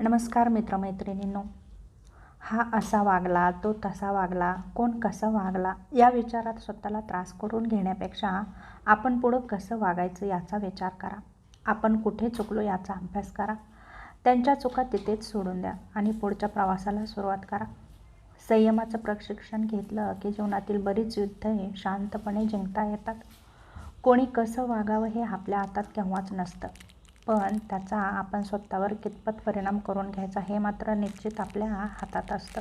नमस्कार मित्रमैत्रिणींनो. हा असा वागला तो तसा वागला कोण कसं वागला या विचारात स्वतःला त्रास करून घेण्यापेक्षा आपण पुढं कसं वागायचं याचा विचार करा. आपण कुठे चुकलो याचा अभ्यास करा. त्यांच्या चुका तिथेच सोडून द्या आणि पुढच्या प्रवासाला सुरुवात करा. संयमाचं प्रशिक्षण घेतलं की जीवनातील बरीच युद्धे शांतपणे जिंकता येतात. कोणी कसं वागावं हे आपल्या हातात केव्हाच नसतं. पण त्याचा आपण स्वतःवर कितपत परिणाम करून घ्यायचा हे मात्र निश्चित आपल्या हातात असतं.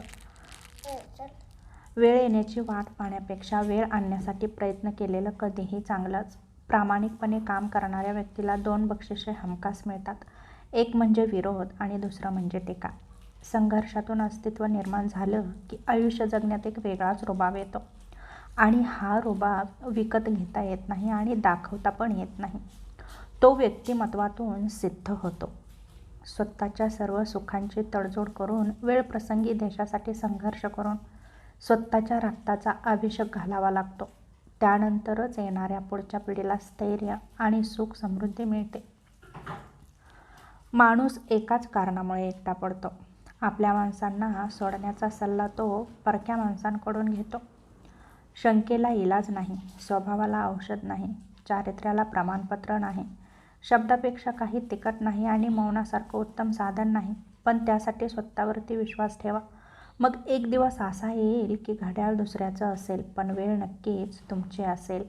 वेळ येण्याची वाट पाहण्यापेक्षा वेळ आणण्यासाठी प्रयत्न केलेलं कधीही चांगलंच. प्रामाणिकपणे काम करणाऱ्या व्यक्तीला दोन बक्षिसे हमखास मिळतात. एक म्हणजे विरोध आणि दुसरं म्हणजे टीका. संघर्षातून अस्तित्व निर्माण झालं की आयुष्य जगण्यात एक वेगळाच रुबाब येतो. आणि हा रुबाब विकत घेता येत नाही आणि दाखवता पण येत नाही. तो व्यक्तिमत्वातून सिद्ध होतो. स्वतःच्या सर्व सुखांची तडजोड करून वेळप्रसंगी देशासाठी संघर्ष करून स्वतःच्या रक्ताचा अभिषेक घालावा लागतो. त्यानंतरच येणाऱ्या पुढच्या पिढीला स्थैर्य आणि सुख समृद्धी मिळते. माणूस एकाच कारणामुळे एकटा पडतो. आपल्या माणसांना सोडण्याचा सल्ला तो परक्या माणसांकडून घेतो. शंकेला इलाज नाही स्वभावाला औषध नाही चारित्र्याला प्रमाणपत्र नाही शब्दापेक्षा काही तिकट नाही आणि मौनासारखं उत्तम साधन नाही. पण त्यासाठी स्वतःवरती विश्वास ठेवा. मग एक दिवस असा येईल की घड्याळ दुसऱ्याचं असेल पण वेळ नक्कीच तुमची असेल.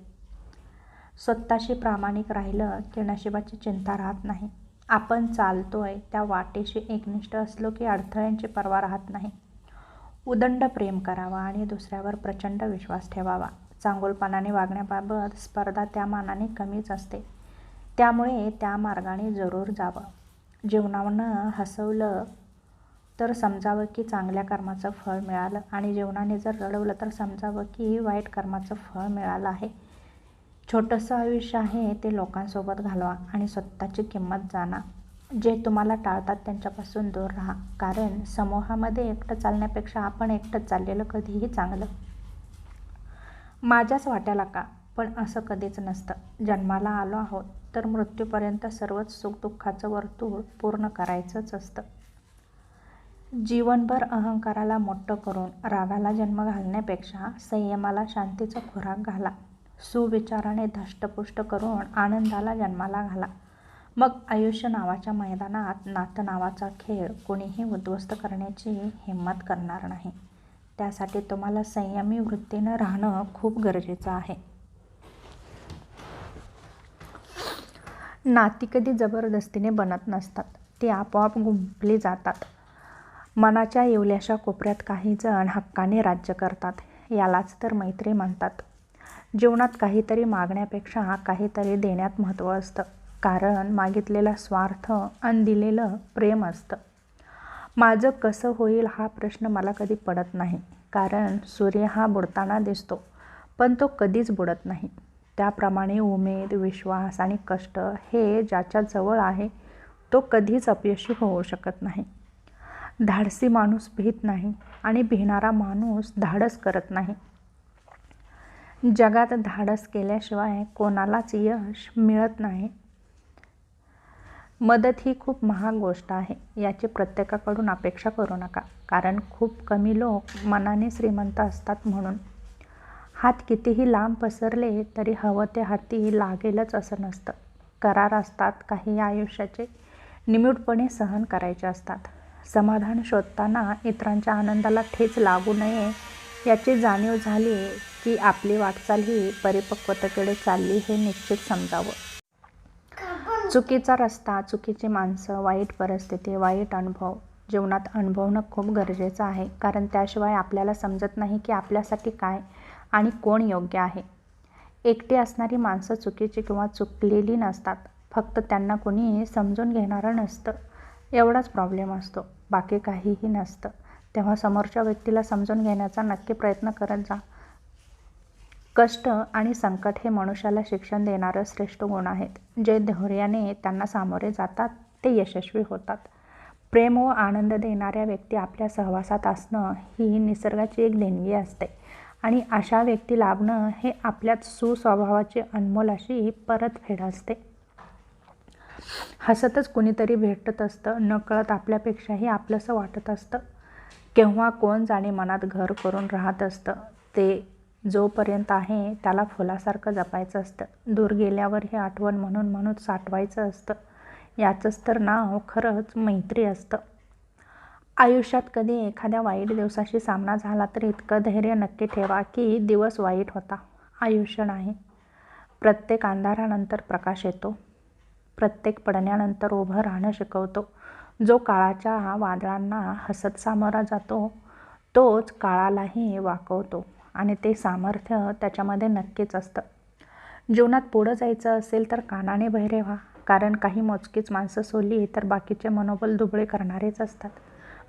स्वतःशी प्रामाणिक राहिलं की नशिबाची चिंता राहत नाही. आपण चालतो आहे त्या वाटेशी एकनिष्ठ असलो की अडथळ्यांची पर्वा राहत नाही. उदंड प्रेम करावा आणि दुसऱ्यावर प्रचंड विश्वास ठेवावा. चांगुलपणाने वागण्याबाबत स्पर्धा त्या मानाने कमीच असते. त्यामुळे त्या मार्गाने जरूर जावं. जीवनानं हसवलं तर समजावं की चांगल्या कर्माचं फळ मिळालं आणि जीवनाने जर रडवलं तर समजावं की वाईट कर्माचं फळ मिळालं आहे. छोटंसं आयुष्य आहे ते लोकांसोबत घालवा आणि स्वतःची किंमत जाणा. जे तुम्हाला टाळतात त्यांच्यापासून दूर राहा. कारण समूहामध्ये एकटं चालण्यापेक्षा आपण एकटं चाललेलं कधीही चांगलं. माझ्याच वाट्याला का? पण असं कधीच नसतं. जन्माला आलो आहोत. तर मृत्यूपर्यंत सर्वच सुखदुःखाचं वर्तुळ पूर्ण करायचंच असतं. जीवनभर अहंकाराला मोठं करून रागाला जन्म घालण्यापेक्षा संयमाला शांतीचा खुराक घाला. सुविचाराने धष्टपुष्ट करून आनंदाला जन्माला घाला. मग आयुष्य नावाच्या मैदानात नातं नावाचा खेळ कोणीही उद्ध्वस्त करण्याची हिंमत करणार नाही. त्यासाठी तुम्हाला संयमी वृत्तीनं राहणं खूप गरजेचं आहे. नाती कधी जबरदस्तीने बनत नसतात. ते आपोआप गुंपली जातात. मनाच्या येवल्याशा कोपऱ्यात काही जण हक्काने राज्य करतात. यालाच तर मैत्री म्हणतात. जीवनात काहीतरी मागण्यापेक्षा काहीतरी देण्यात महत्त्व असतं. कारण मागितलेला स्वार्थ आणि दिलेलं प्रेम असतं. माझं कसं होईल हा प्रश्न मला कधी पडत नाही. कारण सूर्य हा बुडताना दिसतो. पण तो कधीच बुडत नाही. त्याप्रमाणे उमेद विश्वास आणि कष्ट हे ज्याच्या जवळ आहे तो कधीच अपयशी होऊ शकत नाही. धाडसी माणूस भीत नाही आणि भिणारा माणूस धाडस करत नाही. जगात धाडस केल्याशिवाय कोणालाच यश मिळत नाही. मदत ही खूप महाग गोष्ट आहे याची प्रत्येकाकडून अपेक्षा करू नका कारण खूप कमी लोक मनाने श्रीमंत असतात म्हणून. हात कितीही लांब पसरले तरी हवं ते हाती लागेलच असं नसतं. करार असतात काही आयुष्याचे निमूटपणे सहन करायचे असतात. समाधान शोधताना इतरांच्या आनंदाला ठेच लागू नये याची जाणीव झाली की आपली वाटचाल ही परिपक्वतेकडे चालली हे निश्चित समजावं. चुकीचा रस्ता चुकीची माणसं वाईट परिस्थिती वाईट अनुभव जीवनात अनुभवणं खूप गरजेचं आहे. कारण त्याशिवाय आपल्याला समजत नाही की आपल्यासाठी काय आणि कोण योग्य आहे? एकटी असणारी माणसं चुकीची किंवा चुकलेली नसतात. फक्त त्यांना कोणी समजून घेणारं नसतं. एवढाच प्रॉब्लेम असतो. बाकी काहीही नसतं. तेव्हा समोरच्या व्यक्तीला समजून घेण्याचा नक्की प्रयत्न करत जा. कष्ट आणि संकट हे मनुष्याला शिक्षण देणारं श्रेष्ठ गुण आहेत. जे धैर्याने त्यांना सामोरे जातात ते यशस्वी होतात. प्रेम व आनंद देणाऱ्या व्यक्ती आपल्या सहवासात असणं ही निसर्गाची एक देणगी असते. आणि अशा व्यक्ती लाभणं हे आपल्यात सुस्वभावाची अनमोल अशी परतफेड असते. हसतच कुणीतरी भेटत असतं नकळत आपल्यापेक्षाही आपलंसं वाटत असतं. केव्हा कोण जाणे मनात घर करून राहत असतं ते जोपर्यंत आहे त्याला फुलासारखं जपायचं असतं. दूर गेल्यावर हे आठवण म्हणून म्हणून साठवायचं असतं. याचंच तर नाव खरंच मैत्री असतं. आयुष्यात कधी एखाद्या वाईट दिवसाशी सामना झाला तर इतकं धैर्य नक्की ठेवा की दिवस वाईट होता. आयुष्य नाही. प्रत्येक अंधारानंतर प्रकाश येतो. प्रत्येक पडण्यानंतर उभं राहणं शिकवतो. जो काळाच्या वादळांना हसत सामोरा जातो तोच काळालाही वाकवतो आणि ते सामर्थ्य त्याच्यामध्ये नक्कीच असतं. जीवनात पुढं जायचं असेल तर कानाने बहिरे व्हा कारण काही मोजकीच माणसं सोडली तर बाकीचे मनोबल दुबळे करणारेच असतात.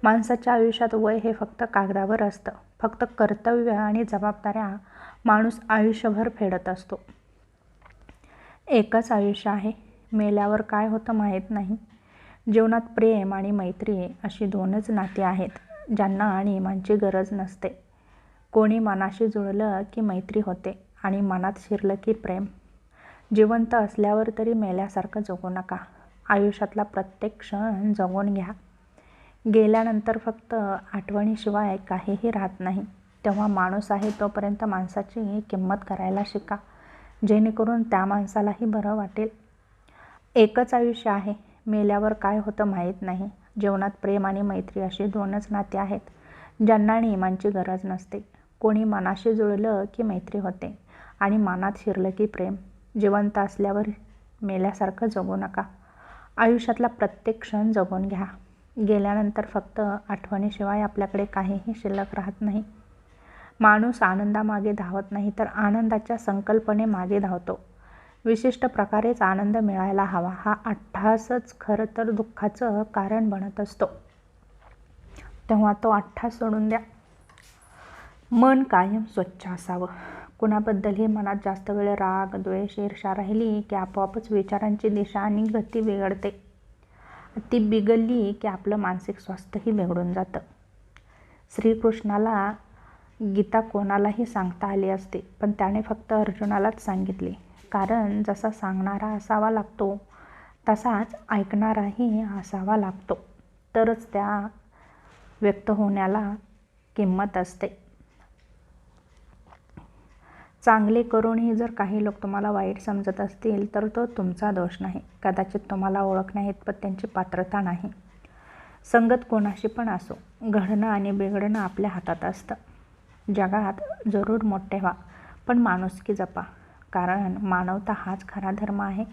माणसाच्या आयुष्यात वय हे फक्त कागदावर असतं. फक्त कर्तव्य आणि जबाबदाऱ्या माणूस आयुष्यभर फेडत असतो. एकच आयुष्य आहे. मेल्यावर काय होतं माहीत नाही. जीवनात प्रेम आणि मैत्री अशी दोनच नाती आहेत ज्यांना नियमांची गरज नसते. कोणी मनाशी जुळलं की मैत्री होते आणि मनात शिरलं की प्रेम. जिवंत असल्यावर तरी मेल्यासारखं जगू नका. आयुष्यातला प्रत्येक क्षण जगून घ्या. गेल्यानंतर फक्त आठवणीशिवाय काहीही राहत नाही. तेव्हा माणूस आहे तोपर्यंत माणसाची किंमत करायला शिका. जेणेकरून त्या माणसालाही बरं वाटेल. एकच आयुष्य आहे. मेल्यावर काय होतं माहीत नाही. जीवनात प्रेम आणि मैत्री अशी दोनच नाते आहेत. ज्यांना नियमांची गरज नसते. कोणी मनाशी जुळलं की मैत्री होते आणि मनात शिरलं की प्रेम. जिवंत असल्यावर मेल्यासारखं जगू नका. आयुष्यातला प्रत्येक क्षण जगून घ्या. गेल्यानंतर फक्त आठवणीशिवाय आपल्याकडे काहीही शिल्लक राहत नाही. माणूस आनंदामागे धावत नाही तर आनंदाच्या संकल्पने मागे धावतो. विशिष्ट प्रकारेच आनंद मिळायला हवा हा अठ्ठासच खरं तर दुःखाचं कारण बनत असतो. तेव्हा तो अठ्ठास सोडून द्या. मन कायम स्वच्छ असावं. कुणाबद्दलही मनात जास्त वेळ राग द्वेष ईर्षा राहिली की आपोआपच विचारांची दिशा आणि गती बिघडते. ती बिघडली की आपलं मानसिक स्वास्थ्यही बिघडून जातं. श्रीकृष्णाला गीता कोणालाही सांगता आली असते पण त्याने फक्त अर्जुनालाच सांगितली. कारण जसा सांगणारा असावा लागतो तसाच ऐकणाराही असावा लागतो. तरच त्या व्यक्त होण्याला किंमत असते. चांगले करूनही जर काही लोक तुम्हाला वाईट समजत असतील तर तो तुमचा दोष नाही. कदाचित तुम्हाला ओळखण्याइतपत त्यांची पात्रता नाही. संगत कोणाशी पण असो घडणं आणि बिघडणं आपल्या हातात असतं. जगात जरूर मोठे व्हा पण माणुसकी जपा कारण मानवता हाच खरा धर्म आहे.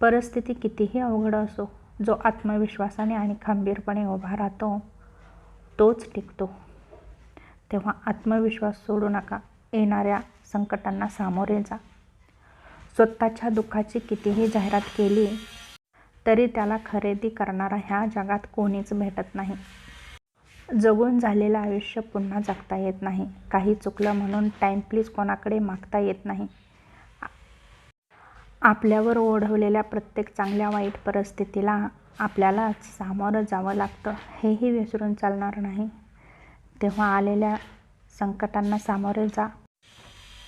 परिस्थिती कितीही अवघड असो जो आत्मविश्वासाने आणि खंबीरपणे उभा राहतो तोच टिकतो. तेव्हा आत्मविश्वास सोडू नका. येणाऱ्या संकटांना सामोरे जा. स्वतःच्या दुःखाची कितीही जाहिरात केली तरी त्याला खरेदी करणारा ह्या जगात कोणीच भेटत नाही. जगून झालेलं आयुष्य पुन्हा जगता येत नाही. काही चुकलं म्हणून टाईम प्लीज कोणाकडे मागता येत नाही. आपल्यावर ओढवलेल्या प्रत्येक चांगल्या वाईट परिस्थितीला आपल्याला सामोरं जावं लागतं. हेही विसरून चालणार नाही. तेव्हा आलेल्या संकटांना सामोरे जा.